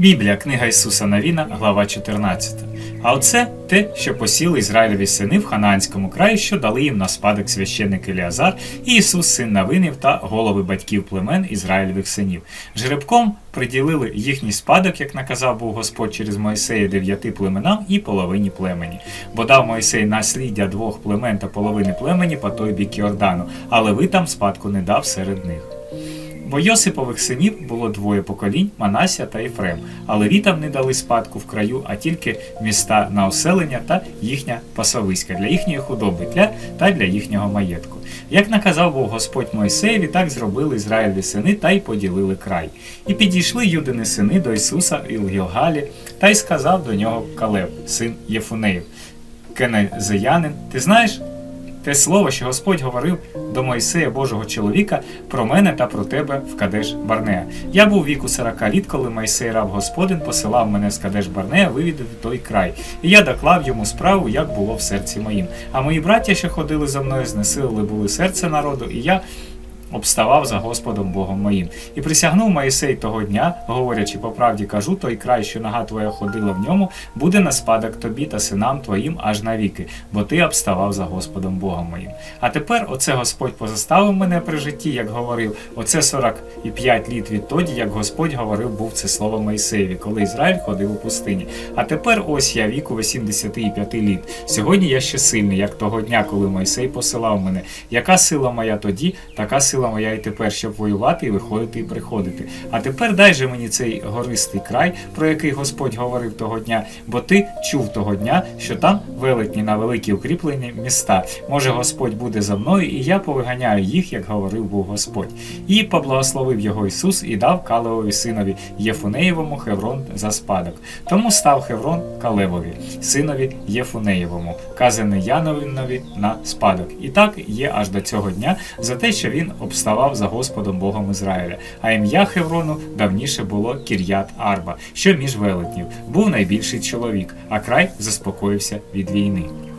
Біблія, книга Ісуса Навіна, глава 14. А оце те, що посіли Ізраїлеві сини в Ханаанському краї, що дали їм на спадок священник Еліазар і Ісус, син Навинів та голови батьків племен Ізраїлевих синів. Жеребком приділили їхній спадок, як наказав був Господь через Моїсея дев'яти племенам і половині племені. Бо дав Моїсей насліддя двох племен та половини племені по той бік Йордану, але ви там спадку не дав серед них. Бо Йосипових синів було двоє поколінь Манася та Єфрем, але вітам не дали спадку в краю, а тільки міста на оселення та їхня пасовиська для їхньої худоби для, та для їхнього маєтку. Як наказав був Господь Мойсеєві, так зробили Ізраїлеві сини та й поділили край. І підійшли юдини сини до Ісуса і та й сказав до нього Калеб, син Єфунеїв, Кенезеянин, ти знаєш? Те слово, що Господь говорив до Мойсея Божого чоловіка про мене та про тебе в Кадеш Барнея. Я був віку сорока літ, коли Мойсей раб Господин посилав мене з Кадеш Барнея вивідати той край, і я доклав йому справу, як було в серці моїм. А мої браття, що ходили за мною, знесилили були серце народу, і я обставав за Господом Богом моїм. І присягнув Моїсей того дня, говорячи по правді кажу, той край, що нога твоя ходила в ньому, буде на спадок тобі та синам твоїм аж навіки, бо ти обставав за Господом Богом моїм. А тепер оце Господь позаставив мене при житті, як говорив, оце 45 літ відтоді, як Господь говорив, був це слово Моїсеєві, коли Ізраїль ходив у пустині. А тепер ось я віку 85 літ. Сьогодні я ще сильний, як того дня, коли Мойсей посилав мене. Яка сила моя тоді, така сила моя і тепер, щоб воювати і виходити і приходити. А тепер дай же мені цей гористий край, про який Господь говорив того дня, бо ти чув того дня, що там велетні на великі укріплені міста. Може, Господь буде за мною, і я повиганяю їх, як говорив був Господь. І поблагословив його Ісус і дав Калевові синові Єфунеєвому Хеврон за спадок. Тому став Хеврон Калевові, синові Єфунеєвому, казаний Яновинові на спадок. І так є аж до цього дня за те, що він обставав за Господом Богом Ізраїля. А ім'я Хеврону давніше було Кір'ят Арба, що між велетнів. Був найбільший чоловік, а край заспокоївся від війни.